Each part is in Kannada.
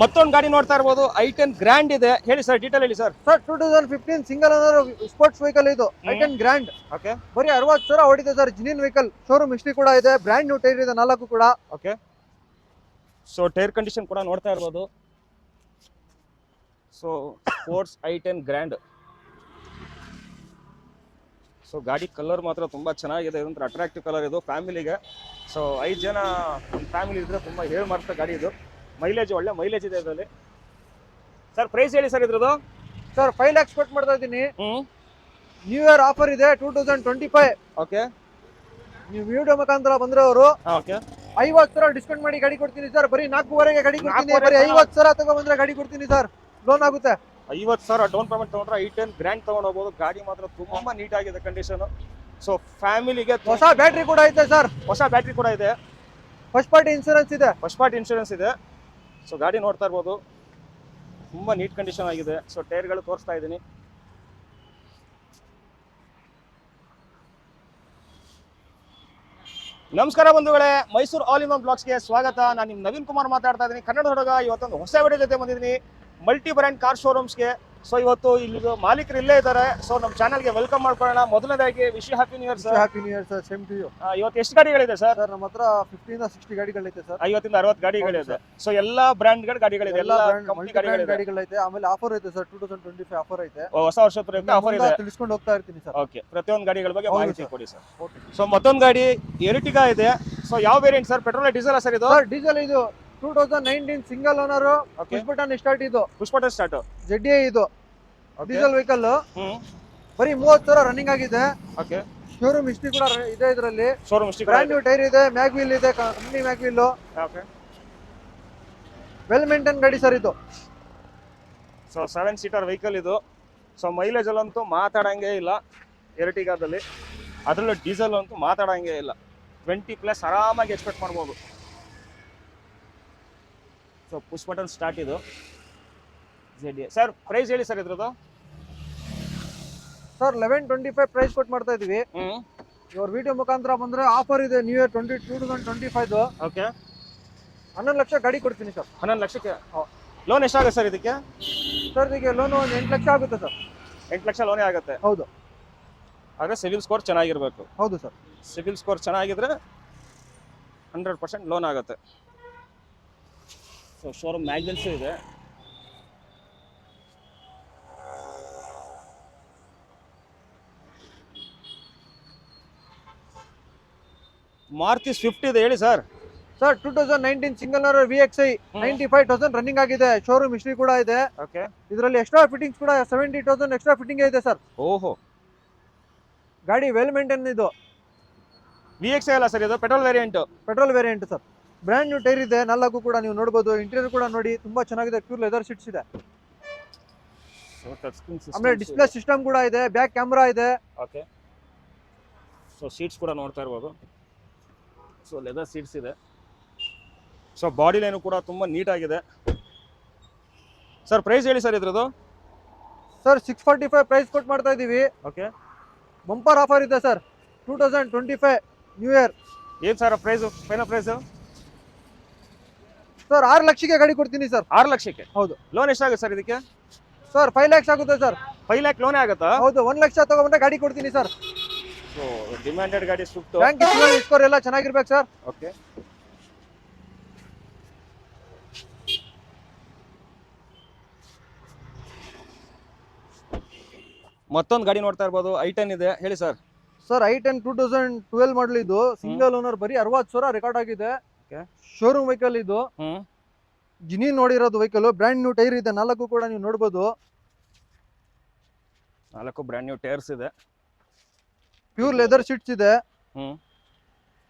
ಮತ್ತೊಂದು ಗಾಡಿ ನೋಡ್ತಾ ಇರ್ಬೋದು. ಐ ಟೆನ್ ಗ್ರ್ಯಾಂಡ್ ಇದೆ. ಹೇಳಿ ಸರ್ ಡೀಟೇಲ್ ಹೇಳಿ sir. Sir two thousand fifteen single owner sports vehicle ಇದು. I ten grand. ಓಕೆ ಬರೀ ಅರವತ್ತು ಸಾವಿರ ಹೊಡಿದೆ sir. Genuine vehicle showroom history ಕೂಡ ಇದೆ. ಬ್ರ್ಯಾಂಡ್ ನ್ಯೂ ಟೈರ್ ಇದೆ ನಾಲ್ಕು ಕೂಡ. ಓಕೆ ಸೊ ಟೈರ್ ಕಂಡೀಷನ್ ಕೂಡ ನೋಡ್ತಾ ಇರ್ಬೋದು. So sports I ten grand. So ಗಾಡಿ ಕಲರ್ ಮಾತ್ರ ತುಂಬ ಚೆನ್ನಾಗಿದೆ. ಇದೊಂಥರ ಅಟ್ರಾಕ್ಟಿವ್ ಕಲರ್ ಇದು. ಫ್ಯಾಮಿಲಿಗೆ ಸೊ ಐದು ಜನ ಫ್ಯಾಮಿಲಿ ಇದ್ರೆ ತುಂಬ ಹೇಳ್ ಮಾಡ್ತಾ ಗಾಡಿ ಇದು. ಮೈಲೇಜ್ ಒಳ್ಳೆ ಮೈಲೇಜ್ ಇದೆ ಅದರಲ್ಲಿ. ಸರ್ ಪ್ರೈಸ್ ಹೇಳಿ ಸರ್ ಇದ್ರದ್ದು? ಸರ್ ಫೈವ್ ಲ್ಯಾಕ್ಸ್ ಕೊಟ್ಟು ಮಾಡ್ತಾ ಇದ್ದೀನಿ. ನ್ಯೂ ಇಯರ್ ಆಫರ್ ಇದೆ two thousand twenty five okay ನೀವು ವಿಡಿಯೋ ಮುಖಾಂತರ ಓಕೆ ಐವತ್ತು ಸಾವಿರ ಡಿಸ್ಕೌಂಟ್ ಮಾಡಿ ಗಾಡಿ ಕೊಡ್ತೀನಿ ಸರ್. ಬರೀ ನಾಲ್ಕೂವರೆಗೆ ಗಾಡಿ ಕೊಡ್ತೀನಿ. ಬರೀ? ಐವತ್ತು ಸಾವಿರ ತಗೊಂಡ್ಬಂದ್ರೆ ಗಾಡಿ ಕೊಡ್ತೀನಿ ಸರ್. ಲೋನ್ ಆಗುತ್ತೆ. ಐವತ್ತು ಸಾವಿರ ಡೌನ್ ಪೇಮೆಂಟ್ ತಗೊಂಡ್ರೆ ಐ ಟೆನ್ ಗ್ರ್ಯಾಂಡ್ ತಗೊಂಡೋಗ್ಬೋದು ಗಾಡಿ ಮಾತ್ರ ತುಂಬಾ ನೀಟ್ ಆಗಿದೆ ಕಂಡೀಷನ್ ಸೊ ಫ್ಯಾಮಿಲಿಗೆ ಹೊಸ ಬ್ಯಾಟ್ರಿ ಕೂಡ ಐತೆ ಸರ್. ಹೊಸ ಬ್ಯಾಟ್ರಿ ಕೂಡ ಇದೆ. ಫಸ್ಟ್ ಪಾರ್ಟಿ ಇನ್ಶೂರೆನ್ಸ್ ಇದೆ. ಫಸ್ಟ್ ಪಾರ್ಟಿ ಇನ್ಶೂರೆನ್ಸ್ ಇದೆ. ಸೊ ಗಾಡಿ ನೋಡ್ತಾ ಇರ್ಬೋದು. ತುಂಬ ನೀಟ್ ಕಂಡೀಷನ್ ಆಗಿದೆ. ಸೊ ಟೈರ್ಗಳು ತೋರಿಸ್ತಾ ಇದ್ದೀನಿ. ನಮಸ್ಕಾರ ಬಂಧುಗಳೇ. ಮೈಸೂರು ಆಲ್ ಇನ್ ಒನ್ ಬ್ಲಾಗ್ಸ್ಗೆ ಸ್ವಾಗತ. ನಾನು ನಿಮ್ಮ ನವೀನ್ ಕುಮಾರ್ ಮಾತಾಡ್ತಾ ಇದ್ದೀನಿ. ಕನ್ನಡ ಹುಡುಗ ಇವತ್ತೊಂದು ಹೊಸ ವಿಡಿಯೋ ಜೊತೆ ಬಂದಿದ್ದೀನಿ. ಮಲ್ಟಿ ಬ್ರ್ಯಾಂಡ್ ಕಾರ್ ಶೋರೂಮ್ಸ್ಗೆ ಸೊ ಇವತ್ತು ಇಲ್ಲಿ ಮಾಲೀಕರು ಇಲ್ಲೇ ಇದ್ದಾರೆ. ಸೊ ನಮ್ಮ ಚಾನಲ್ಗೆ ವೆಲ್ಕಮ್ ಮಾಡ್ಕೊಳ್ಳೋಣ. ಮೊದಲನೇದಾಗಿ wish happy new year sir happy new year sir same to you ಇವತ್ತು ಎಷ್ಟು ಗಾಡಿಗಳಿದೆ ಸರ್ ಸರ್ ನಮ್ಮ ಹತ್ರ ಫಿಫ್ಟಿಯಿಂದ ಸಿಕ್ಸ್ಟಿ ಗಾಡಿಗಳೈತೆ ಸರ್ ಐವತ್ತಿಂದ ಅರವತ್ತು ಗಾಡಿಗಳಿದೆ. ಸೊ ಎಲ್ಲ ಬ್ರ್ಯಾಂಡ್ಗಳ ಗಾಡಿಗಳಿದೆ. ಎಲ್ಲ ಕಂಪ್ನಿ ಗಾಡಿಗಳಿದೆ. ಗಾಡಿಗಳೈತೆ ಆಮೇಲೆ ಆಫರ್ ಐತೆ sir two thousand twenty five offer ಐತೆ ಹೊಸ ವರ್ಷದ ಪ್ರಯುಕ್ತ ಆಫರ್ ಇದೆ. ತಿಳಿಸ್ಕೊಂಡು ಹೋಗ್ತಾ ಇರ್ತೀನಿ ಸರ್ ಓಕೆ ಪ್ರತಿಯೊಂದು ಗಾಡಿಗಳ ಬಗ್ಗೆ ಮಾಹಿತಿ. ಕೊಡಿ ಸರ್ ಸೊ ಮತ್ತೊಂದು ಗಾಡಿ ಎರಿಟಿಗಾ ಇದೆ. ಸೊ ಯಾವ variant sir petrol diesel sir ಇದು? ಡೀಸೆಲ್ ಇದು two thousand nineteen single owner push button start ಇದು. ಪುಷ್ಪಟನ್ ಸ್ಟಾರ್ಟ್ ಜೆಡ್ ಇದು. ಡೀಸೆಲ್ ವೆಹಿಕಲ್ ಬರೀ ಮೂವತ್ತು ಸಾವಿರ ರನ್ನಿಂಗ್ ಆಗಿದೆ. ಓಕೆ ಶೋರೂಮ್ ಹಿಸ್ಟ್ರಿ ಕೂಡ ಇದೆ ಇದರಲ್ಲಿ. Showroom sticker brand new tyre ಇದೆ ಮ್ಯಾಗ್ ವೀಲ್ ಇದೆ company mag wheel well maintain ಗಾಡಿ ಸರ್ ಇದು. ಸೊ ಸೆವೆನ್ ಸೀಟರ್ ವೆಹಿಕಲ್ ಇದು. ಸೊ ಮೈಲೇಜ್ ಅಲ್ಲಂತೂ ಮಾತಾಡಂಗೇ ಇಲ್ಲ. ಎರಟಿಗಾದಲ್ಲಿ ಅದರಲ್ಲೂ ಡೀಸೆಲ್ ಅಂತೂ ಮಾತಾಡಂಗೇ ಇಲ್ಲ. ಟ್ವೆಂಟಿ ಪ್ಲಸ್ ಆರಾಮಾಗಿ ಎಕ್ಸ್ಪೆಕ್ಟ್ ಮಾಡ್ಬೋದು. ಸೊ ಪುಷ್ ಬಟನ್ ಸ್ಟಾರ್ಟ್ ಇದು. ಜೆಡ್ ಸರ್ ಪ್ರೈಸ್ ಹೇಳಿ ಸರ್ ಇದ್ರದ್ದು? Sir eleven twenty five price ಕೊಟ್ಟು ಮಾಡ್ತಾ ಇದೀವಿ. ಇವ್ರ ವಿಡಿಯೋ ಮುಖಾಂತರ ಬಂದ್ರೆ ಆಫರ್ ಇದೆ new year twenty two thousand twenty five okay ಹನ್ನೊಂದು ಲಕ್ಷ ಗಾಡಿ ಕೊಡ್ತೀನಿ ಸರ್ ಹನ್ನೊಂದು ಲಕ್ಷಕ್ಕೆ? ಲೋನ್ ಎಷ್ಟಾಗುತ್ತೆ ಸರ್ ಇದಕ್ಕೆ? ಸರ್ ಇದಕ್ಕೆ ಲೋನ್ ಒಂದು ಎಂಟು ಲಕ್ಷ ಆಗುತ್ತೆ ಸರ್ ಎಂಟು ಲಕ್ಷ ಲೋನೇ ಆಗುತ್ತೆ? ಹೌದು. ಆದರೆ ಸಿವಿಲ್ ಸ್ಕೋರ್ ಚೆನ್ನಾಗಿರಬೇಕು. ಹೌದು ಸರ್ ಸಿವಿಲ್ ಸ್ಕೋರ್ ಚೆನ್ನಾಗಿದ್ರೆ ಹಂಡ್ರೆಡ್ ಪರ್ಸೆಂಟ್ ಲೋನ್ ಆಗುತ್ತೆ. ಸೊ ಶೋರೂಮ್ ಮ್ಯಾಗ್ಝಿನ್ಸು ಇದೆ ಮಾರುತಿ ಸ್ವಿಫ್ಟ್ ಇದೆ ಹೇಳಿ sir sir two thousand nineteen single owner V X I ninety five thousand running ಆಗಿದೆ. ಶೋರೂಮ್ ಹಿಸ್ಟ್ರಿ ಕೂಡ ಇದೆ. ಓಕೆ ಇದರಲ್ಲಿ ಎಕ್ಸ್ಟ್ರಾ ಫಿಟ್ಟಿಂಗ್ಸ್ ಕೂಡ ಸೆವೆಂಟಿ ತೌಸಂಡ್ ಎಕ್ಸ್ಟ್ರಾ ಫಿಟ್ಟಿಂಗ್ ಇದೆ ಸರ್ ಓಹೋ. ಗಾಡಿ ವೆಲ್ ಮೇಂಟೈನ್ ಇದು. ವಿ ಎಕ್ಸ್ ಐ ಅಲ್ಲ ಸರ್ ಇದು petrol variant petrol variant sir brand new tyre ಇದೆ ನಾಲ್ಕು ಕೂಡ ನೀವು ನೋಡ್ಬೋದು. ಇಂಟೀರಿಯರ್ ಕೂಡ ನೋಡಿ ತುಂಬಾ ಚೆನ್ನಾಗಿದೆ ಪ್ಯೂರ್ ಲೆದರ್ ಸೀಟ್ಸ್ ಇದೆ. ಆಮೇಲೆ ಡಿಸ್ಪ್ಲೇ ಸಿಸ್ಟಮ್ ಕೂಡ ಇದೆ ಬ್ಯಾಕ್ ಕ್ಯಾಮ್ರಾ ಇದೆ. ಓಕೆ ಸೊ ಸೀಟ್ಸ್ ಕೂಡ ನೋಡ್ತಾ ಇರ್ಬೋದು. ಸೊ ಲೆದರ್ ಸೀಟ್ಸ್ ಇದೆ. ಸೊ ಬಾಡಿ ಲೈನು ಕೂಡ ತುಂಬ ನೀಟಾಗಿದೆ. ಸರ್ ಪ್ರೈಸ್ ಹೇಳಿ ಸರ್ ಇದ್ರದ್ದು? Sir six forty five price ಕೊಟ್ಟು ಮಾಡ್ತಾ ಇದೀವಿ. ಓಕೆ ಬಂಪರ್ ಆಫರ್ ಇದೆ sir two thousand twenty five new year ಏನು sir price final price sir ಆರು ಲಕ್ಷಕ್ಕೆ ಗಾಡಿ ಕೊಡ್ತೀನಿ ಸರ್. ಆರು ಲಕ್ಷಕ್ಕೆ? ಹೌದು. ಲೋನ್ ಎಷ್ಟಾಗುತ್ತೆ ಸರ್ ಇದಕ್ಕೆ? ಸರ್ ಫೈವ್ ಲ್ಯಾಕ್ಸ್ ಆಗುತ್ತೆ ಸರ್. ಫೈವ್ ಲ್ಯಾಕ್ ಲೋನೇ ಆಗುತ್ತಾ? ಹೌದು ಒಂದ್ ಲಕ್ಷ ತಗೊಂಡ್ರೆ ಗಾಡಿ ಕೊಡ್ತೀನಿ ಸರ್. ಡಿಮ್ಯಾಂಡೆಡ್ ಗಾಡಿ ಸ್ವಿಫ್ಟ್ ಬ್ಯಾಂಕ್ ಸ್ಕೋರ್ ಎಲ್ಲ ಚೆನ್ನಾಗಿರ್ಬೇಕು ಸರ್. ಓಕೆ ಮತ್ತೊಂದು ಗಾಡಿ ನೋಡ್ತಾ ಇರ್ಬೋದು ಐ ಟೆನ್ ಇದೆ. ಹೇಳಿ sir. Sir I ten two thousand twelve model ಇದು. ಸಿಂಗಲ್ ಓನರ್ ಬರೀ ಅರವತ್ತು ಸಾವಿರ ರೆಕಾರ್ಡ್ ಆಗಿದೆ. ಶೋರೂಮ್ ವೆಹಿಕಲ್ ಇದು. ಜಿನಿ ನೋಡಿರೋದು ವೆಹಿಕಲ್ ಬ್ರ್ಯಾಂಡ್ ನ್ಯೂ ಟೈರ್ ಇದೆ ನಾಲ್ಕು ಕೂಡ ನೀವು ನೋಡ್ಬೋದು. ನಾಲ್ಕು ಬ್ರ್ಯಾಂಡ್ ನ್ಯೂ ಟೈರ್ಸ್ ಇದೆ. ಪ್ಯೂರ್ ಲೆದರ್ ಸೀಟ್ಸ್ ಇದೆ.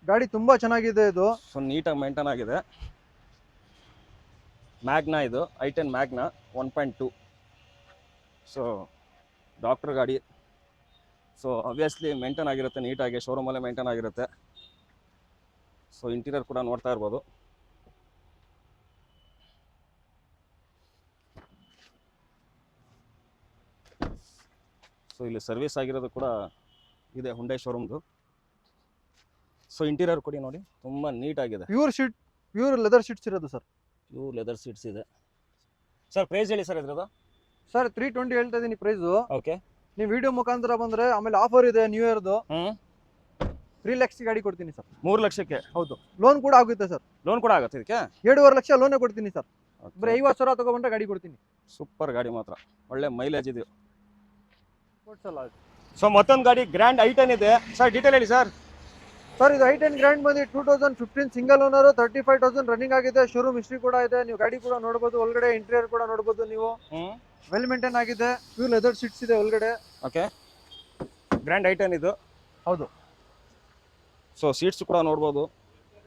ಗಾಡಿ ತುಂಬಾ ಚೆನ್ನಾಗಿದೆ ಇದು. ಸೊ ನೀಟಾಗಿ ಮೇಂಟೈನ್ ಆಗಿದೆ. ಮ್ಯಾಗ್ನಾ ಇದು I ten Magna one point two so doctor ಗಾಡಿ. ಸೊ ಅಬ್ವಿಯಸ್ಲಿ ಮೇಂಟೈನ್ ಆಗಿರುತ್ತೆ ನೀಟಾಗಿ ಶೋರೂಮಲ್ಲೇ ಮೇಂಟೈನ್ ಆಗಿರುತ್ತೆ. ಸೊ ಇಂಟೀರಿಯರ್ ಕೂಡ ನೋಡ್ತಾ ಇರ್ಬೋದು. ಸೊ ಇಲ್ಲಿ ಸರ್ವಿಸ್ ಆಗಿರೋದು ಕೂಡ ಇದೆ ಹುಂಡೈ ಶೋರೂಮ್ದು ಸೊ ಇಂಟೀರಿಯರ್ ಕೊಡಿ ನೋಡಿ ತುಂಬ ನೀಟಾಗಿದೆ pure sheet pure leather sheets ಇರೋದು ಸರ್. ಪ್ಯೂರ್ ಲೆದರ್ ಶೀಟ್ಸ್ ಇದೆ. ಸರ್ ಪ್ರೈಸ್ ಹೇಳಿ ಸರ್ ಇದ್ರದ್ದು? ಸರ್ ತ್ರೀ ಟ್ವೆಂಟಿ ಹೇಳ್ತಾ ಇದ್ದೀನಿ ಪ್ರೈಸು ಓಕೆ ನೀವು ವಿಡಿಯೋ ಮುಖಾಂತರ ಬಂದರೆ ಆಮೇಲೆ ಆಫರ್ ಇದೆ ನ್ಯೂ ಇಯರ್ದು ತ್ರೀ ಲ್ಯಾಕ್ಸ್ ಗಾಡಿ ಕೊಡ್ತೀನಿ ಸರ್ ಮೂರು ಲಕ್ಷಕ್ಕೆ? ಹೌದು. ಲೋನ್ ಕೂಡ ಆಗುತ್ತೆ ಸರ್ ಲೋನ್ ಕೂಡ ಆಗುತ್ತೆ ಇದಕ್ಕೆ? ಎರಡೂವರೆ ಲಕ್ಷ ಲೋನೇ ಕೊಡ್ತೀನಿ ಸರ್ ಬರೀ ಐವತ್ತು ಸಾವಿರ ತಗೊಂಡ್ರೆ ಗಾಡಿ ಕೊಡ್ತೀನಿ. ಸೂಪರ್ ಗಾಡಿ ಮಾತ್ರ. ಒಳ್ಳೆ ಮೈಲೇಜ್ ಇದೆ. ಕೊಡ್ಸಲ್ಲ ಸೊ ಮತ್ತೊಂದು ಗಾಡಿ ಗ್ರ್ಯಾಂಡ್ ಐಟನ್ ಇದೆ. ಸರ್ ಡೀಟೇಲ್ ಹೇಳಿ ಸರ್ ಸರ್ ಇದು ಐಟನ್ ಟೆನ್ ಗ್ರ್ಯಾಂಡ್ ಬಂದು two thousand fifteen single owner thirty five thousand running ಆಗಿದೆ. ಶೋರೂಮ್ ಹಿಸ್ಟ್ರಿ ಕೂಡ ಇದೆ. ನೀವು ಗಾಡಿ ಕೂಡ ನೋಡಬಹುದು ಒಳಗಡೆ ಇಂಟೀರಿಯರ್ ಕೂಡ ನೋಡಬಹುದು ನೀವು. ವೆಲ್ ಮೇಂಟೈನ್ ಆಗಿದೆ. ಪ್ಯೂರ್ ಲೆದರ್ ಸೀಟ್ಸ್ ಇದೆ ಒಳಗಡೆ. ಓಕೆ ಗ್ರ್ಯಾಂಡ್ ಐಟನ್ ಇದು. ಹೌದು. ಸೊ ಸೀಟ್ಸ್ ಕೂಡ ನೋಡ್ಬೋದು.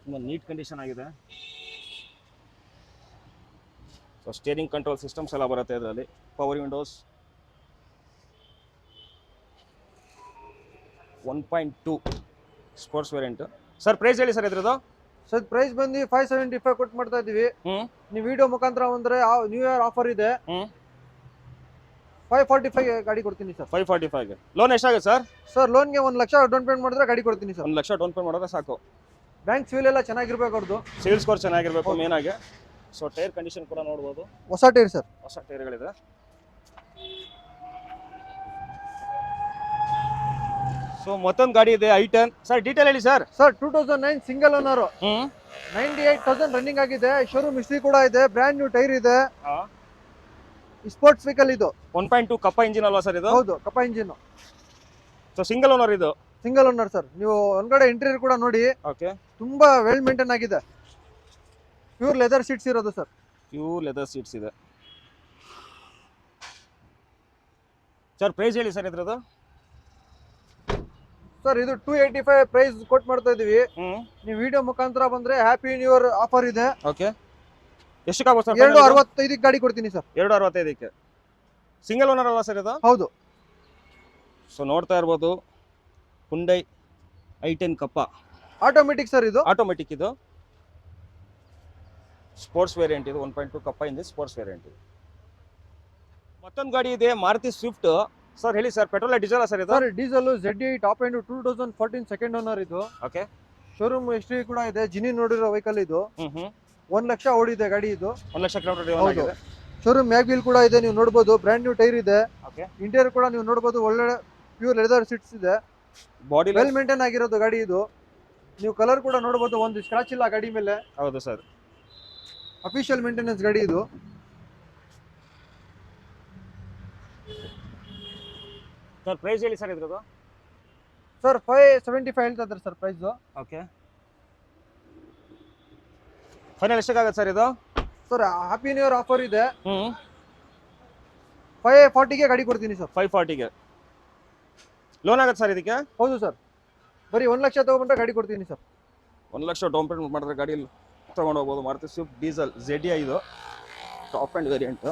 ತುಂಬ ನೀಟ್ ಕಂಡೀಷನ್ ಆಗಿದೆ. ಸೊ ಸ್ಟೇರಿಂಗ್ ಕಂಟ್ರೋಲ್ ಸಿಸ್ಟಮ್ಸ್ ಎಲ್ಲ ಬರುತ್ತೆ ಇದರಲ್ಲಿ. Power windows one point two sports variant sir price ಹೇಳಿ ಸರ್ ಇದ್ರದ್ದು? ಸರ್ ಪ್ರೈಸ್ ಬಂದು ಫೈವ್ ಸೆವೆಂಟಿ ಫೈವ್ ಕೊಟ್ಟು ಮಾಡ್ತಾ ಇದೀವಿ ಹ್ಞೂ ನೀವು ವಿಡಿಯೋ ಮುಖಾಂತರ ಬಂದ್ರೆ ನ್ಯೂ ಇಯರ್ ಆಫರ್ ಇದೆ. ಫೈವ್ ಫಾರ್ಟಿ ಫೈವ್ ಗಾಡಿ ಕೊಡ್ತೀನಿ ಸರ್. ಫೈವ್ ಫಾರ್ಟಿ ಫೈವ್ಗೆ ಲೋನ್ ಎಷ್ಟಾಗುತ್ತೆ ಸರ್? ಸರ್ ಲೋನ್ಗೆ ಒಂದು ಲಕ್ಷ ಡೌನ್ ಪೇಮೆಂಟ್ ಮಾಡಿದ್ರೆ ಗಾಡಿ ಕೊಡ್ತೀನಿ ಸರ್. ಒಂದು ಲಕ್ಷ ಡೌನ್ ಪೇಮೆಂಟ್ ಮಾಡಿದ್ರೆ ಸಾಕು. ಬ್ಯಾಂಕ್ ಸಿವಿಲ್ ಎಲ್ಲ ಚೆನ್ನಾಗಿರ್ಬೇಕು ಅವ್ರದ್ದು ಸಿವಿಲ್ ಸ್ಕೋರ್ ಚೆನ್ನಾಗಿರ್ಬೇಕು ಮೇನ್ ಆಗಿ. ಸೊ ಟೈರ್ ಕಂಡೀಷನ್ ಕೂಡ ನೋಡ್ಬೋದು. ಹೊಸ ಟೈರ್ ಸರ್. ಹೊಸ ಟೈರ್ಗಳಿದೆ ಸೊ ಮತ್ತೊಂದು ಗಾಡಿ ಇದೆ ಐ ಟೆನ್ ಸರ್ ಡೀಟೇಲ್ ಹೇಳಿ sir sir two thousand nine single owner ninety eight thousand running ಆಗಿದೆ. ಶೋರೂಮ್ ಹಿಸ್ಟ್ರಿ ಕೂಡ ಇದೆ. ಬ್ರ್ಯಾಂಡ್ ನ್ಯೂ ಟೈರ್ ಇದೆ. ಸ್ಪೋರ್ಟ್ಸ್ ವೆಹಿಕಲ್ ಇದು. One point two Kappa engine ಅಲ್ವಾ ಸರ್ ಇದು? ಹೌದು Kappa engine so single owner ಇದು? Single owner sir. ನೀವು ಒಳಗಡೆ ಇಂಟೀರಿಯರ್ ಕೂಡ ನೋಡಿ. ಓಕೆ ತುಂಬಾ ವೆಲ್ ಮೇಂಟೈನ್ ಆಗಿದೆ. ಪ್ಯೂರ್ ಲೆದರ್ ಸೀಟ್ಸ್ ಇರೋದು ಸರ್. ಪ್ಯೂರ್ ಲೆದರ್ ಸೀಟ್ಸ್ ಇದೆ. ಸರ್ ಪ್ರೈಸ್ ಹೇಳಿ ಸರ್ ಇದ್ರದ್ದು? ಸರ್ ಇದು ಟೂ ಏಯ್ಟಿ ಫೈವ್ ಪ್ರೈಸ್ ಕೊಟ್ ಮಾಡ್ತಾ ಇದೀವಿ. ನೀವು ವಿಡಿಯೋ ಮುಖಾಂತರ ಬಂದ್ರೆ ಹ್ಯಾಪಿ ನ್ಯೂ ಇಯರ್ ಆಫರ್ ಇದೆ. ಓಕೆ ಎಷ್ಟಕ್ಕಾಗ್ಬೋದು ಸರ್ ಎರಡು ಅರವತ್ತೈದಕ್ಕೆ ಗಾಡಿ ಕೊಡ್ತೀನಿ ಸರ್. ಎರಡು ಅರವತ್ತೈದಕ್ಕೆ. ಸಿಂಗಲ್ ಓನರ್ ಅಲ್ವಾ ಸರ್ ಇದು? ಹೌದು. ಸೊ ನೋಡ್ತಾ ಇರ್ಬೋದು. Hyundai I ten Kappa automatic sir ಇದು? ಆಟೋಮೆಟಿಕ್ ಇದು. ಸ್ಪೋರ್ಟ್ಸ್ ವೇರಿಯಂಟ್ ಇದು ಒನ್ ಪಾಯಿಂಟ್ ಟು ಕಪ್ಪ ಇಂದ ಸ್ಪೋರ್ಟ್ಸ್ ವೇರಿಯಂಟ್ ಇದು. ಮತ್ತೊಂದು ಗಾಡಿ ಇದೆ ಮಾರುತಿ ಸ್ವಿಫ್ಟ್ ಸರ್ ಹೇಳಿ ಸರ್ ಪೆಟ್ರೋಲ್ ಡೀಸೆಲ್ ಸರ್ ಇದು? Sir diesel Z I top end two thousand fourteen second owner ಇದು. ಓಕೆ ಶೋರೂಮ್ ಎಷ್ಟು ಕೂಡ ಇದೆ ಜಿನಿ ನೋಡಿರೋ ವೆಹಿಕಲ್ ಇದು. ಹ್ಮ್ ಹ್ಞೂ ಒಂದ್ ಲಕ್ಷ ಓಡಿದೆ ಗಾಡಿ ಇದು. ಒಂದ್ ಲಕ್ಷ ಕಿಲೋಮೀಟರ್ ಹೌದು. ಶೋರೂಮ್ ಶೋರೂಮ್ ಮ್ಯಾಗ್ವಿಲ್ ಕೂಡ ಇದೆ ನೀವು ನೋಡಬಹುದು ಬ್ರ್ಯಾಂಡ್ ನ್ಯೂ ಟೈರ್ ಇದೆ. ಓಕೆ ಇಂಟೀರಿಯರ್ ಕೂಡ ನೀವು ನೋಡಬಹುದು ಒಳ್ಳೆ ಪ್ಯೂರ್ ಲೆದರ್ ಸೀಟ್ಸ್ ಇದೆ. ಬಾಡಿ ವೆಲ್ ಮೇಂಟೈನ್ ಆಗಿರೋದು ಗಾಡಿ ಇದು. ನೀವು ಕಲರ್ ಕೂಡ ನೋಡಬಹುದು ಒಂದು ಸ್ಕ್ರಾಚ್ ಇಲ್ಲ ಗಾಡಿ ಮೇಲೆ. ಹೌದು ಸರ್ ಅಫಿಷಿಯಲ್ ಮೇಂಟೆನೆನ್ಸ್ ಗಾಡಿ ಇದು. ಸರ್ ಪ್ರೈಸ್ ಹೇಳಿ ಸರ್ ಇದ್ರದ್ದು? ಸರ್ ಫೈವ್ ಸೆವೆಂಟಿ ಫೈವ್ ಹೇಳ್ತಾ ಇದ್ದಾರೆ ಸರ್ ಪ್ರೈಸ್ ಓಕೆ ಫೈನಲ್ ಎಷ್ಟಾಗುತ್ತೆ ಸರ್ ಇದು? Sir happy new year offer ಇದೆ. ಹ್ಞೂ ಫೈವ್ ಫಾರ್ಟಿಗೆ ಗಾಡಿ ಕೊಡ್ತೀನಿ ಸರ್. ಫೈವ್ ಫಾರ್ಟಿಗೆ ಲೋನ್ ಆಗುತ್ತೆ ಸರ್ ಇದಕ್ಕೆ? ಹೌದು ಸರ್. ಬರೀ ಒಂದು ಲಕ್ಷ ತಗೊಂಡ್ರೆ ಗಾಡಿ ಕೊಡ್ತೀನಿ ಸರ್. ಒಂದು ಲಕ್ಷ ಡೌನ್ ಪೇಮೆಂಟ್ ಮಾಡಿದ್ರೆ ಗಾಡಿ ತಗೊಂಡು ಹೋಗ್ಬೋದು. ಮಾರುತಿ ಸ್ವಿಫ್ಟ್ ಡೀಸೆಲ್ ಜೆಡಿ ಇದು. Top end variant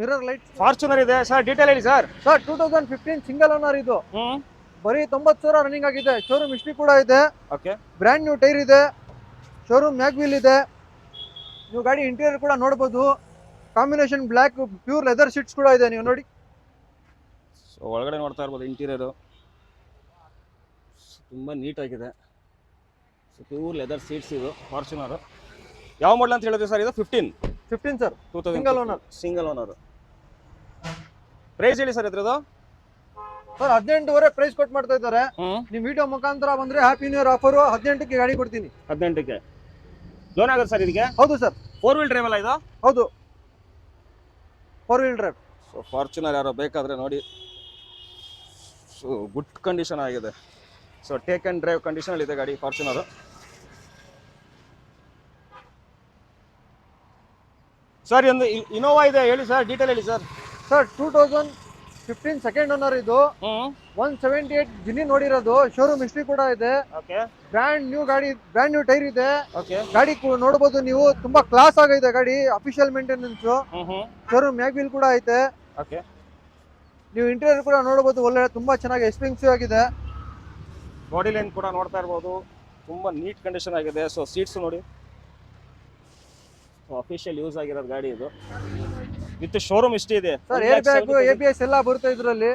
mirror light Fortuner ಇದೆ. ಸರ್ ಡೀಟೇಲ್ ಹೇಳಿ sir. Sir two thousand fifteen single owner ಇದು. ಹ್ಞೂ ಬರೀ ತೊಂಬತ್ತು ಸಾವಿರ ರನ್ನಿಂಗ್ ಆಗಿದೆ. ಶೋರೂಮ್ ಹಿಸ್ಟ್ರಿ ಕೂಡ ಇದೆ. ಓಕೆ ಬ್ರ್ಯಾಂಡ್ ನ್ಯೂ ಟೈರ್ ಇದೆ. ಶೋರೂಮ್ ಮ್ಯಾಗ್ವಿಲ್ ಇದೆ. ನೀವು ಗಾಡಿ ಇಂಟೀರಿಯರ್ ಕೂಡ ನೋಡ್ಬೋದು. Combination black pure leather seats ಕೂಡ ಇದೆ ನೀವು ನೋಡಿ. ಸೊ ಒಳಗಡೆ ನೋಡ್ತಾ ಇರ್ಬೋದು ಇಂಟೀರಿಯರು ತುಂಬ ನೀಟಾಗಿದೆ ಸೊ ಪ್ಯೂರ್ ಲೆದರ್ ಸೀಟ್ಸ್ ಇದು ಫಾರ್ಚುನರ್ ಯಾವ ಮಾಡಲ್ ಅಂತ ಹೇಳಿದ್ರೆ ಸರ್ ಇದು fifteen fifteen sir two thousand single owner. Single owner price ಹೇಳಿ ಸರ್ ಇದ್ರದ್ದು? ಸರ್ ಹದಿನೆಂಟುವರೆ ಪ್ರೈಸ್ ಕೊಟ್ಟು ಮಾಡ್ತಾ ಇದ್ದಾರೆ. ನಿಮ್ ವಿಡಿಯೋ ಮುಖಾಂತರ ಬಂದ್ರೆ ಹ್ಯಾಪಿ ನ್ಯೂ ಇಯರ್ ಆಫರ್ ಹದಿನೆಂಟಕ್ಕೆ ಗಾಡಿ ಕೊಡ್ತೀನಿ. ಹದಿನೆಂಟಕ್ಕೆ. ಲೋನ್ ಆಗುತ್ತೆ ಸರ್ ಇದಕ್ಕೆ? ಹೌದು ಸರ್. ಫೋರ್ ವೀಲ್ ಡ್ರೈವ್ ಅಲ್ಲ ಇದು? ಹೌದು. Four wheel drive so Fortuner ಯಾರೋ ಬೇಕಾದರೆ ನೋಡಿ. ಸೊ ಗುಡ್ ಕಂಡೀಷನ್ ಆಗಿದೆ. ಸೊ ಟೇಕ್ ಆ್ಯಂಡ್ ಡ್ರೈವ್ ಕಂಡೀಷನಲ್ಲಿ ಇದೆ ಗಾಡಿ ಫಾರ್ಚುನರ್ ಸರ್ ಒಂದು ಇನೋವಾ ಇದೆ ಹೇಳಿ ಸರ್ ಡೀಟೇಲ್ ಹೇಳಿ sir sir two thousand fifteen second owner ಇದು. ಒನ್ ಸೆವೆಂಟಿ ಏಟ್ ಜಿನಿ ನೋಡಿರೋದು. ಶೋರೂಮ್ ಹಿಸ್ಟ್ರಿ ಕೂಡ ಇದೆ. ಓಕೆ ಬ್ರ್ಯಾಂಡ್ ನ್ಯೂ ಗಾಡಿ ಬ್ರ್ಯಾಂಡ್ ನ್ಯೂ ಟೈರ್ ಇದೆ. ಓಕೆ ಗಾಡಿ ನೋಡಬಹುದು ನೀವು ತುಂಬಾ ಕ್ಲಾಸ್ ಆಗೈತೆ ಗಾಡಿ ಅಫಿಷಿಯಲ್ ಮೇಂಟೆನೆನ್ಸ್ ಶೋರೂಮ್ ಮ್ಯಾಗ್ವಿಲ್ ಕೂಡ ಐತೆ. ಓಕೆ ನೀವು ಇಂಟೀರಿಯರ್ ಕೂಡ ನೋಡಬಹುದು ಒಳ್ಳೆ ತುಂಬಾ ಚೆನ್ನಾಗಿ ಎಕ್ಸ್ಪೆನ್ಸಿವ್ ಆಗಿದೆ. ಬಾಡಿ ಲೈನ್ ಕೂಡ ನೋಡ್ತಾ ಇರ್ಬೋದು. ತುಂಬಾ ನೀಟ್ ಕಂಡೀಷನ್ ಆಗಿದೆ. ಸೊ ಸೀಟ್ಸ್ ನೋಡಿ. ಅಫಿಷಿಯಲ್ ಯೂಸ್ ಆಗಿರೋದು ಗಾಡಿ ಇದು. ವಿತ್ ಶೋರೂಮ್ ಇಷ್ಟೇ ಇದೆ. Sir air bag A B S ಎಲ್ಲ ಬರುತ್ತೆ ಇದರಲ್ಲಿ.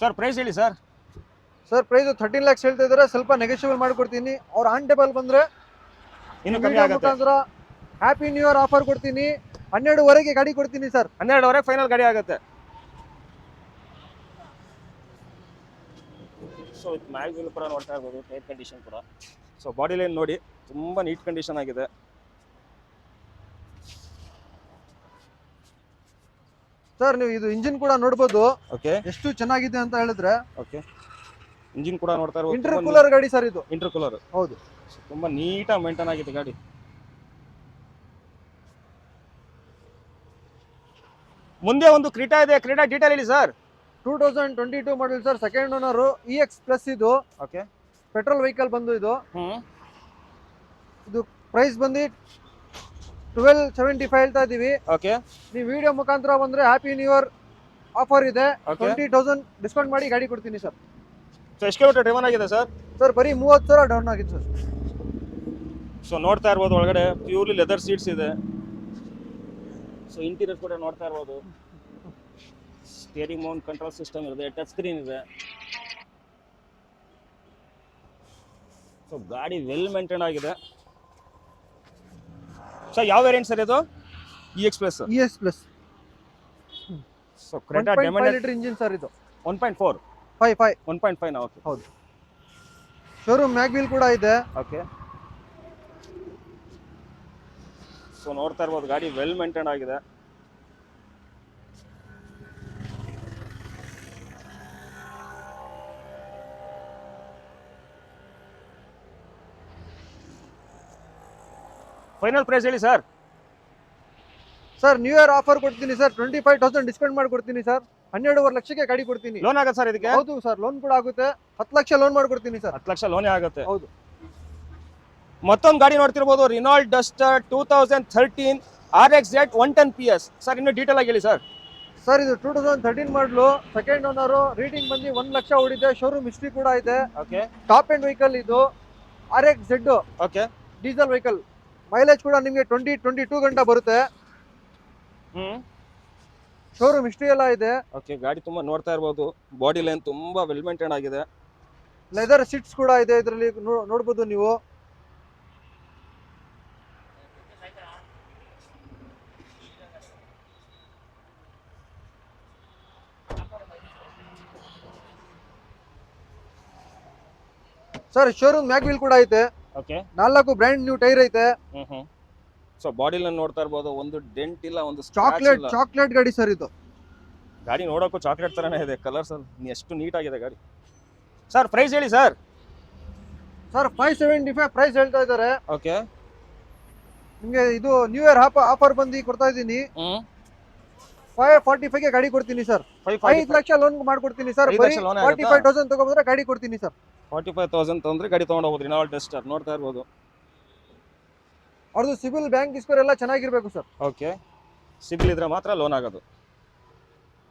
ಸರ್ ಪ್ರೈಸ್ ಹೇಳಿ sir sir price thirteen lakhs ಹೇಳ್ತಾ ಇದ್ದಾರೆ. ಸ್ವಲ್ಪ ನೆಗೋಷಿಯಬಲ್ ಮಾಡ್ಕೊಡ್ತೀನಿ. ಅವ್ರ ಆನ್ ಟೇಬಲ್ ಬಂದ್ರೆ ಇನ್ನು ಕಮ್ಮಿ ಆಗುತ್ತೆ. ಮುಖಾಂತರ ಹ್ಯಾಪಿ ನ್ಯೂ ಇಯರ್ ಆಫರ್ ಕೊಡ್ತೀನಿ. ಹನ್ನೆರಡುವರೆಗೆ ಗಾಡಿ ಕೊಡ್ತೀನಿ ಸರ್ ಹನ್ನೆರಡುವರೆಗೆ ಫೈನಲ್ ಗಾಡಿ ಆಗುತ್ತೆ. ಸೊ ಇದು ಮ್ಯಾಗ್ ವೀಲ್ ಕೂಡ ನೋಡ್ತಾ ಇರ್ಬೋದು ಟೈರ್ ಕಂಡೀಷನ್ ಕೂಡ. ಸೊ ಬಾಡಿ ಲೈನ್ ನೋಡಿ ತುಂಬ ನೀಟ್ ಕಂಡೀಷನ್ ಆಗಿದೆ. ಸರ್ ನೀವು ಇದು ಇಂಜಿನ್ ಕೂಡ ನೋಡ್ಬೋದು. ಓಕೆ ಎಷ್ಟು ಚೆನ್ನಾಗಿದೆ ಅಂತ ಹೇಳಿದ್ರೆ ಓಕೆ ಇಂಜಿನ್ ಕೂಡ ನೋಡ್ತಾ ಇರ್ಬೋದು. ಇಂಟರ್ ಕೂಲರ್ ಗಾಡಿ ಸರ್ ಇದು. ಇಂಟರ್ ಕೂಲರ್ ಹೌದು ತುಂಬಾ ನೀಟಾಗಿ ಮೇಂಟೈನ್ ಆಗಿದೆ ಗಾಡಿ. ಮುಂದೆ ಒಂದು ಕ್ರೀಟಾ ಇದೆ. ಕ್ರೀಟಾ ಡೀಟೇಲ್ ಹೇಳಿ sir two thousand twenty two model sir second owner E X plus ಇದು. ಓಕೆ ಪೆಟ್ರೋಲ್ ವೆಹಿಕಲ್ ಬಂದು ಇದು. ಇದು ಪ್ರೈಸ್ ಬಂದು ಟ್ವೆಲ್ ಸೆವೆಂಟಿ ಫೈವ್ ಹೇಳ್ತಾ ಇದೀವಿ. ಓಕೆ ನೀವು ವಿಡಿಯೋ ಮುಖಾಂತರ ಬಂದ್ರೆ ಹ್ಯಾಪಿ ನ್ಯೂ ಇಯರ್ ಆಫರ್ ಇದೆ. ಟ್ವೆಂಟಿ ತೌಸಂಡ್ ಡಿಸ್ಕೌಂಟ್ ಮಾಡಿ ಗಾಡಿ ಕೊಡ್ತೀನಿ ಸರ್ ಸೊ ಎಷ್ಟು ಕಿಲೋಮೀಟರ್ ಡ್ರೈವನ್ ಆಗಿದೆ ಸರ್ ಸರ್ ಬರೀ ಮೂವತ್ತು ಸಾವಿರ ಡೌನ್ ಆಗಿತ್ತು ಸರ್ ಸೊ ನೋಡ್ತಾ ಇರ್ಬೋದು ಒಳಗಡೆ ಪ್ಯೂರ್ಲಿ ಲೆದರ್ ಸೀಟ್ಸ್ ಇದೆ. ಸೊ ಇಂಟೀರಿಯರ್ ಕೂಡ ನೋಡ್ತಾ ಇರ್ಬೋದು. ಸ್ಟೇರಿಂಗ್ ಮೌಂಟ್ ಕಂಟ್ರೋಲ್ ಸಿಸ್ಟಮ್ ಇದೆ ಟಚ್ ಸ್ಕ್ರೀನ್ ಇದೆ. ಸೊ ಗಾಡಿ ವೆಲ್ ಮೇಂಟೈನ್ ಆಗಿದೆ. ಸರ್ ಯಾವ ವೇರಿಯಂಟ್ ಸರ್ ಇದು? E X plus E S plus so Creta demand litre engine sir ಇದು. One point four five five one point five okay showroom mag wheel ಕೂಡ ಇದೆ. ಓಕೆ ಸೊ ನೋಡ್ತಾ ಇರ್ಬೋದು ಗಾಡಿ ವೆಲ್ ಮೇಂಟೈನ್ ಆಗಿದೆ. ಫೈನಲ್ ಪ್ರೈಸ್ ಹೇಳಿ sir sir new year offer ಕೊಡ್ತೀನಿ sir twenty five thousand discount ಮಾಡಿಕೊಡ್ತೀನಿ ಸರ್ ಹನ್ನೆರಡುವರೆ ಲಕ್ಷಕ್ಕೆ ಗಾಡಿ ಕೊಡ್ತೀನಿ. ಲೋನ್ ಆಗತ್ತೆ ಸರ್ ಇದಕ್ಕೆ? ಹೌದು ಸರ್ ಲೋನ್ ಕೂಡ ಆಗುತ್ತೆ. ಹತ್ತು ಲಕ್ಷ ಲೋನ್ ಮಾಡಿಕೊಡ್ತೀನಿ ಸರ್ ಹತ್ತು ಲಕ್ಷ ಲೋನೇ ಆಗುತ್ತೆ? ಹೌದು. ಮತ್ತೊಂದು ಗಾಡಿ ನೋಡ್ತಿರ್ಬೋದು. Renault Duster two thousand thirteen R X Z one ten P S sir ಇನ್ನೂ ಡೀಟೇಲ್ ಆಗಿ ಹೇಳಿ ಸರ್ ಸರ್ ಇದು two thousand thirteen model second owner reading ಬಂದು ಒಂದು ಲಕ್ಷ ಓಡಿದೆ. ಶೋರೂಮ್ ಹಿಸ್ಟ್ರಿ ಕೂಡ ಇದೆ. ಓಕೆ ಟಾಪ್ ಎಂಡ್ ವೆಹಿಕಲ್ ಇದು R X Z okay diesel vehicle mileage ಕೂಡ ನಿಮಗೆ ಟ್ವೆಂಟಿ ಟ್ವೆಂಟಿ ಟೂ ಗಂಟೆ ಬರುತ್ತೆ. ಹ್ಞೂ ಶೋರೂಮ್ ಹಿಸ್ಟ್ರಿ ಎಲ್ಲ ಇದೆ. ಓಕೆ ಗಾಡಿ ತುಂಬ ನೋಡ್ತಾ ಇರ್ಬೋದು. ಬಾಡಿ ಲೈನ್ ತುಂಬ ವೆಲ್ ಮೇಂಟೈನ್ ಆಗಿದೆ. ಲೆದರ್ ಸೀಟ್ಸ್ ಕೂಡ ಇದೆ ಇದರಲ್ಲಿ ನೋಡ್ಬೋದು ನೀವು. ಸರ್ ಶೋರೂಮ್ ಮ್ಯಾಗ್ವಿಲ್ ಕೂಡ ಐತೆ. ಓಕೆ ನಾಲ್ಕು ಬ್ರ್ಯಾಂಡ್ ನ್ಯೂ ಟೈರ್ ಐತೆ. ಸೊ ಬಾಡಿ ಲೈನ್ ನೋಡ್ತಾ ಇರ್ಬೋದು ಒಂದು ಡೆಂಟ್ ಇಲ್ಲ ಒಂದು ಚಾಕ್ಲೇಟ್ ಚಾಕ್ಲೇಟ್ ಗಾಡಿ ಸರ್ ಇದು. ಗಾಡಿ ನೋಡೋಕ್ಕೂ ಚಾಕ್ಲೇಟ್ ತರನೇ ಇದೆ ಕಲರ್ಸ್ ಎಷ್ಟು ನೀಟ್ ಆಗಿದೆ ಗಾಡಿ. ಸರ್ ಪ್ರೈಸ್ ಹೇಳಿ sir sir five seventy five price ಹೇಳ್ತಾ ಇದ್ದಾರೆ. ಓಕೆ ನಿಮಗೆ ಇದು ನ್ಯೂ ಇಯರ್ ಆಫರ್ ಬಂದು ಕೊಡ್ತಾ ಇದ್ದೀನಿ. ಫೈವ್ ಫಾರ್ಟಿ ಫೈವ್ಗೆ ಗಾಡಿ ಕೊಡ್ತೀನಿ ಸರ್ ಫೈವ್ ಐದು ಲಕ್ಷ ಲೋನ್ ಮಾಡ್ಕೊಡ್ತೀನಿ ಸರ್ ಫಾರ್ಟಿ ಫೈವ್ ತೌಸಂಡ್ ತಗೊಂಡ್ರೆ ಗಾಡಿ ಕೊಡ್ತೀನಿ ಸರ್ ಫಾರ್ಟಿ ಫೈವ್ ತೌಸಂಡ್ ತಂದ್ರೆ ಗಾಡಿ ತೊಗೊಂಡು ಹೋಗೋದು ರಿನಾಲ್ಡ್ ಡಸ್ಟರ್ ನೋಡ್ತಾ ಇರ್ಬೋದು. ಅವ್ರದ್ದು ಸಿಬಿಲ್ ಬ್ಯಾಂಕ್ ಸ್ಕೋರ್ ಎಲ್ಲ ಚೆನ್ನಾಗಿರ್ಬೇಕು ಸರ್. ಓಕೆ ಸಿಬಿಲ್ ಇದ್ರೆ ಮಾತ್ರ ಲೋನ್ ಆಗೋದು.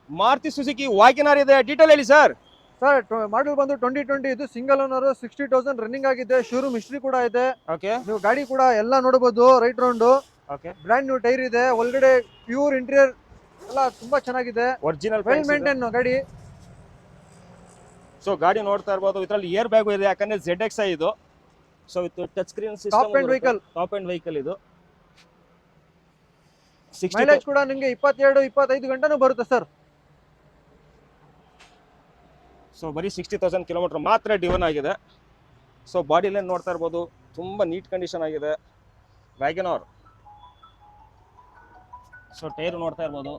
ಮಾರುತಿ ಸುಜುಕಿ ವಾಕಿನಾರ್ ಇದೆ ಡೀಟೇಲ್ ಹೇಳಿ ಸರ್ ಸರ್ ಮಾಡಲ್ ಬಂದು ಟ್ವೆಂಟಿ ಟ್ವೆಂಟಿ ಇದು single owner sixty thousand running ಆಗಿದೆ ಶೋರೂಮ್ ಹಿಸ್ಟ್ರಿ ಕೂಡ ಇದೆ. ಓಕೆ ನೀವು ಗಾಡಿ ಕೂಡ ಎಲ್ಲ ನೋಡಬಹುದು right round okay brand new tyre ಇದೆ ಒಳಗಡೆ ಪ್ಯೂರ್ ಇಂಟೀರಿಯರ್ ಎಲ್ಲ ತುಂಬಾ ಚೆನ್ನಾಗಿದೆ. ಒರಿಜಿನಲ್ ವೆಲ್ ಮೇಂಟೈನ್ ಗಾಡಿ. ಸೊ ಗಾಡಿ ನೋಡ್ತಾ ಇರ್ಬೋದು. ಇದರಲ್ಲಿ ಏರ್ ಬ್ಯಾಗು ಇದೆ. ಯಾಕಂದ್ರೆ ಜೆಡ್ ಎಕ್ಸ್ ಇದು. So with touch screen top end vehicle top end vehicle ಇದು. ಸಿಕ್ಸ್ಟಿ ಮೈಲೇಜ್ ಕೂಡ ನಿಮಗೆ ಇಪ್ಪತ್ತೆರಡು ಇಪ್ಪತ್ತೈದು ಗಂಟೆನೂ ಬರುತ್ತೆ ಸರ್ ಸೊ ಬರೀ ಸಿಕ್ಸ್ಟಿ ತೌಸಂಡ್ ಕಿಲೋಮೀಟರ್ ಮಾತ್ರ ಡಿವನ್ ಆಗಿದೆ. ಸೊ ಬಾಡಿ ಲೈನ್ ನೋಡ್ತಾ ಇರ್ಬೋದು. ತುಂಬ ನೀಟ್ ಕಂಡೀಷನ್ ಆಗಿದೆ. ವ್ಯಾಗನಾರ್ ಸೊ ಟೈರ್ ನೋಡ್ತಾ ಇರ್ಬೋದು.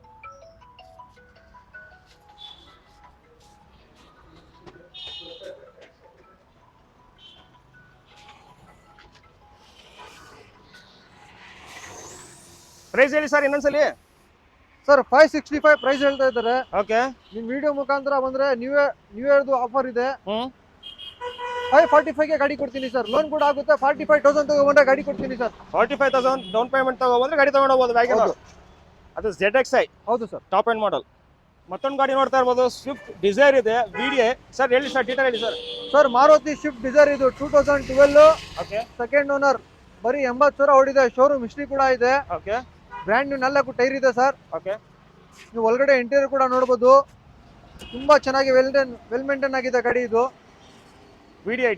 ಪ್ರೈಸ್ ಹೇಳಿ sir ಇನ್ನೊಂದ್ಸಲಿ. Sir five sixty five price ಹೇಳ್ತಾ ಇದ್ದಾರೆ. ಓಕೆ ನಿಮ್ ವಿಡಿಯೋ ಮುಖಾಂತರ ಬಂದ್ರೆ ನ್ಯೂ ಇಯರ್ ನ್ಯೂ ಇಯರ್ದು ಆಫರ್ ಇದೆ. ಹ್ಞೂ ಫೈವ್ ಫಾರ್ಟಿ ಫೈವ್ಗೆ ಗಾಡಿ ಕೊಡ್ತೀನಿ ಸರ್ ಲೋನ್ ಕೂಡ ಆಗುತ್ತೆ. ಫಾರ್ಟಿ ಫೈವ್ ತೌಸಂಡ್ ತಗೊಂಡ್ರೆ ಗಾಡಿ ಕೊಡ್ತೀನಿ sir forty five thousand down payment ತಗೋಬಹುದು ಗಾಡಿ ತಗೊಂಡೋಗ್ಬೋದು ಬ್ಯಾಗ್ ಹೌದು. ಅದು ಜೆಡ್ ಎಕ್ಸ್ ಐ ಹೌದು ಸರ್ ಟಾಪ್ ಎಂಡ್ ಮಾಡಲ್ ಮತ್ತೊಂದು ಗಾಡಿ ನೋಡ್ತಾ ಇರ್ಬೋದು. ಸ್ವಿಫ್ಟ್ ಡಿಸೈರ್ ಇದೆ. ವಿ ಡಿ ಸರ್ ಹೇಳಿ ಸರ್ ಡೀಟೇಲ್ ಹೇಳಿ sir sir Maruti Swift Dzire ಇದು two thousand twelve okay second owner ಬರೀ ಎಂಬತ್ತು ಸಾವಿರ ಓಡಿದೆ. ಶೋರೂಮ್ ಹಿಸ್ಟ್ರಿ ಕೂಡ ಇದೆ. ಓಕೆ ಬ್ರ್ಯಾಂಡ್ ನ್ಯೂ ನಾಲ್ಕು ಟೈರ್ ಇದೆ ಸರ್ ಓಕೆ ನೀವು ಒಳಗಡೆ ಇಂಟೀರಿಯರ್ ಕೂಡ ನೋಡ್ಬೋದು. ತುಂಬಾ ಚೆನ್ನಾಗಿ ವೆಲ್ ವೆಲ್ ಮೇಂಟೈನ್ ಆಗಿದೆ ಗಾಡಿ ಇದು.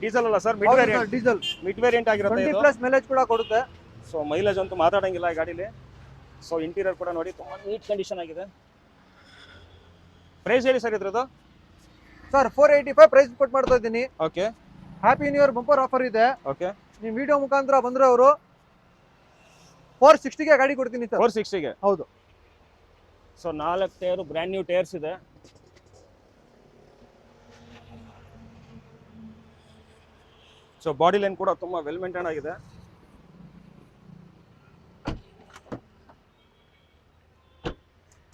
ಡೀಸೆಲ್ ಅಲ್ಲ sir mid variant diesel mid variant ಆಗಿರುತ್ತೆ ಇದು? ಪ್ಲಸ್ ಮೈಲೇಜ್ ಕೂಡ ಕೊಡುತ್ತೆ. ಸೊ ಮೈಲೇಜ್ ಅಂತೂ ಮಾತಾಡಂಗಿಲ್ಲ ಈ ಗಾಡೀಲಿ. ಸೊ ಇಂಟೀರಿಯರ್ ಕೂಡ ನೋಡಿ. ತುಂಬಾ ನೀಟ್ ಕಂಡೀಷನ್ ಆಗಿದೆ. ಪ್ರೈಸ್ ಹೇಳಿ ಸರ್ ಇದ್ರದ್ದು? Sir four eighty five price ಕೊಟ್ಟು ಮಾಡ್ತಾ ಇದ್ದೀನಿ. Okay happy new year bumper offer ಇದೆ. ಓಕೆ ನಿಮ್ಮ ವಿಡಿಯೋ ಮುಖಾಂತರ ಬಂದ್ರೆ ಅವರು ಫೋರ್ ಸಿಕ್ಸ್ಟಿಗೆ ಗಾಡಿ ಕೊಡ್ತೀನಿ ಸರ್. ಫೋರ್ ಸಿಕ್ಸ್ಟಿಗೆ? ಹೌದು. ಸೊ ನಾಲ್ಕು ಟೇರ್ ಬ್ರ್ಯಾಂಡ್ ನ್ಯೂ ಟೈರ್ಸ್ ಇದೆ. ಸೊ ಬಾಡಿ ಲೈನ್ ಕೂಡ ತುಂಬ ವೆಲ್ ಮೇಂಟೈನ್ ಆಗಿದೆ.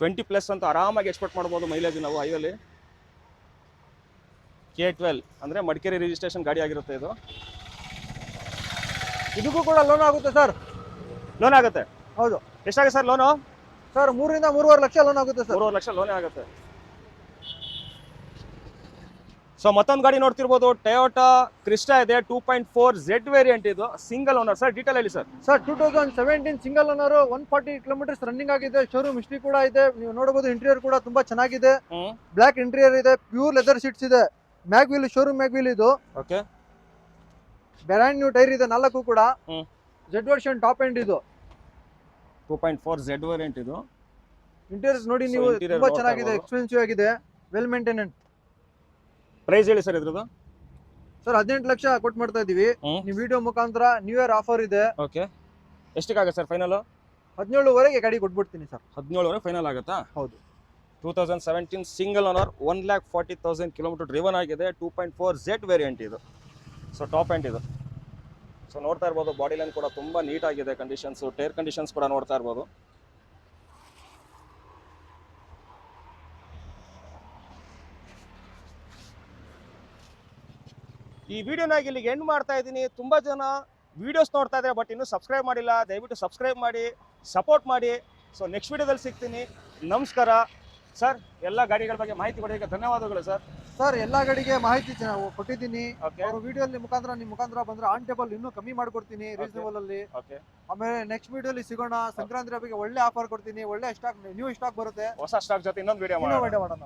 ಟ್ವೆಂಟಿ ಪ್ಲಸ್ ಅಂತ ಆರಾಮಾಗಿ ಎಕ್ಸ್ಪೆಕ್ಟ್ ಮಾಡ್ಬೋದು ಮೈಲೇಜ್ ನಾವು ಹೈವೇಲಿ ಕೆ ಟ್ವೆಲ್ ಅಂದರೆ ಮಡಿಕೇರಿ ರಿಜಿಸ್ಟ್ರೇಷನ್ ಗಾಡಿ ಆಗಿರುತ್ತೆ ಇದು. ಇದಕ್ಕೂ ಕೂಡ ಲೋನ್ ಆಗುತ್ತೆ ಸರ್. ಲೋನ್ ಆಗುತ್ತೆ. ಹೌದು. ಎಷ್ಟಾಗುತ್ತೆ ಸರ್ ಲೋನು ಸರ್ ಮೂರಿಂದ ಮೂರುವರೆ ಲಕ್ಷ ಲೋನ್ ಆಗುತ್ತೆ ಸರ್. ಮೂರುವರೆ ಲಕ್ಷ ಲೋನೇ ಆಗುತ್ತೆ. ಸೊ ಮತ್ತೊಂದು ಗಾಡಿ ನೋಡ್ತಿರ್ಬೋದು. ಟೊಯೋಟಾ ಕ್ರಿಸ್ಟಾ ಇದೆ two point four Z variant ಇದು. ಸಿಂಗಲ್ ಓನರ್ ಸರ್ ಡೀಟೇಲ್ ಹೇಳಿ sir. Sir two thousand seventeen single owner one forty kilometres running ಆಗಿದೆ. ಶೋರೂಮ್ ಹಿಸ್ಟ್ರಿ ಕೂಡ ಇದೆ. ನೀವು ನೋಡಬಹುದು ಇಂಟೀರಿಯರ್ ಕೂಡ ತುಂಬಾ ಚೆನ್ನಾಗಿದೆ. ಬ್ಲಾಕ್ ಇಂಟೀರಿಯರ್ ಇದೆ. ಪ್ಯೂರ್ ಲೆದರ್ ಸೀಟ್ಸ್ ಇದೆ. Mag wheel showroom mag wheel ಇದು. ಓಕೆ ಬ್ರ್ಯಾಂಡ್ ನ್ಯೂ ಟೈರ್ ಇದೆ ನಾಲ್ಕು ಕೂಡ. ಜೆಡ್ ವರ್ಷನ್ ಟಾಪ್ ಎಂಡ್ ಇದು. Two point four Z variant ಇದು. ಇಂಟೀರಿಯರ್ ನೋಡಿ So, ನೀವು interior ತುಂಬಾ ನೋಡ್ತಾ ಚೆನ್ನಾಗಿದೆ ಇರ್ಬೋದು. ಎಕ್ಸ್ಪೆನ್ಸಿವ್ ಆಗಿದೆ ವೆಲ್ ಮೇಂಟೆನೆಂಟ್ ಪ್ರೈಸ್ ಹೇಳಿ ಸರ್ ಇದ್ರದ್ದು? ಸರ್ ಹದಿನೆಂಟು ಲಕ್ಷ ಕೊಟ್ಟು ಮಾಡ್ತಾ ಇದೀವಿ. ಹ್ಮ್. ನೀವು ವಿಡಿಯೋ ಮುಖಾಂತರ ನ್ಯೂ ಇಯರ್ ಆಫರ್ ಇದೆ. ಓಕೆ ಎಷ್ಟಕ್ಕಾಗತ್ತೆ ಸರ್ ಫೈನಲ್ ಹದಿನೇಳುವರೆಗೆ ಗಾಡಿ ಕೊಟ್ಬಿಡ್ತೀನಿ ಸರ್ ಹದಿನೇಳುವರೆ ಫೈನಲ್ ಆಗುತ್ತಾ? ಹೌದು. Two thousand seventeen single owner one lakh forty thousand kilometre driven ಆಗಿದೆ two point four Z variant ಇದು. ಸೊ ಟಾಪ್ ಎಂಡ್ ಇದು. ಸೊ ನೋಡ್ತಾ ಇರ್ಬೋದು ಬಾಡಿ ಲೈನ್ ಕೂಡ ತುಂಬ ನೀಟಾಗಿದೆ ಕಂಡೀಷನ್ಸು ಟೈರ್ ಕಂಡೀಷನ್ಸ್ ಕೂಡ ನೋಡ್ತಾ ಇರ್ಬೋದು. ಈ ವಿಡಿಯೋನ ಇಲ್ಲಿಗೆ ಎಂಡ್ ಮಾಡ್ತಾ ಇದ್ದೀನಿ. ತುಂಬ ಜನ ವಿಡಿಯೋಸ್ ನೋಡ್ತಾ ಇದ್ದಾರೆ ಬಟ್ ಇನ್ನೂ ಸಬ್ಸ್ಕ್ರೈಬ್ ಮಾಡಿಲ್ಲ. ದಯವಿಟ್ಟು ಸಬ್ಸ್ಕ್ರೈಬ್ ಮಾಡಿ ಸಪೋರ್ಟ್ ಮಾಡಿ. ಸೊ ನೆಕ್ಸ್ಟ್ ವಿಡಿಯೋದಲ್ಲಿ ಸಿಗ್ತೀನಿ. ನಮಸ್ಕಾರ. ಸರ್ ಎಲ್ಲ ಗಾಡಿಗಳ ಬಗ್ಗೆ ಮಾಹಿತಿ ಕೊಡೋದಕ್ಕೆ ಧನ್ಯವಾದಗಳು ಸರ್ ಸರ್ ಎಲ್ಲ ಗಡಿಗೆ ಮಾಹಿತಿ ಚ- ಕೊಟ್ಟಿದ್ದೀನಿ. ಓಕೆ ಅವ್ರ ವಿಡಿಯೋ ಮುಖಾಂತರ ನಿಮ್ ಮುಖಾಂತರ ಬಂದ್ರೆ ಆನ್ ಟೇಬಲ್ ಇನ್ನೂ ಕಮ್ಮಿ ಮಾಡ್ಕೊಡ್ತೀನಿ ರೀಸನಬಲ್ ಅಲ್ಲಿ. ಓಕೆ ಆಮೇಲೆ ನೆಕ್ಸ್ಟ್ ವಿಡಿಯೋ ಅಲ್ಲಿ ಸಿಗೋಣ. ಸಂಕ್ರಾಂತಿ ಹಬ್ಬಕ್ಕೆ ಒಳ್ಳೆ ಆಫರ್ ಕೊಡ್ತೀನಿ. ಒಳ್ಳೆ ಸ್ಟಾಕ್ ನ್ಯೂ ಸ್ಟಾಕ್ ಬರುತ್ತೆ. ಹೊಸ ಸ್ಟಾಕ್ ಜೊತೆ ಇನ್ನೊಂದು ವಿಡಿಯೋ ಇನ್ನೂ ಮಾಡೋಣ. ವಿಡಿಯೋ ಮಾಡೋಣ.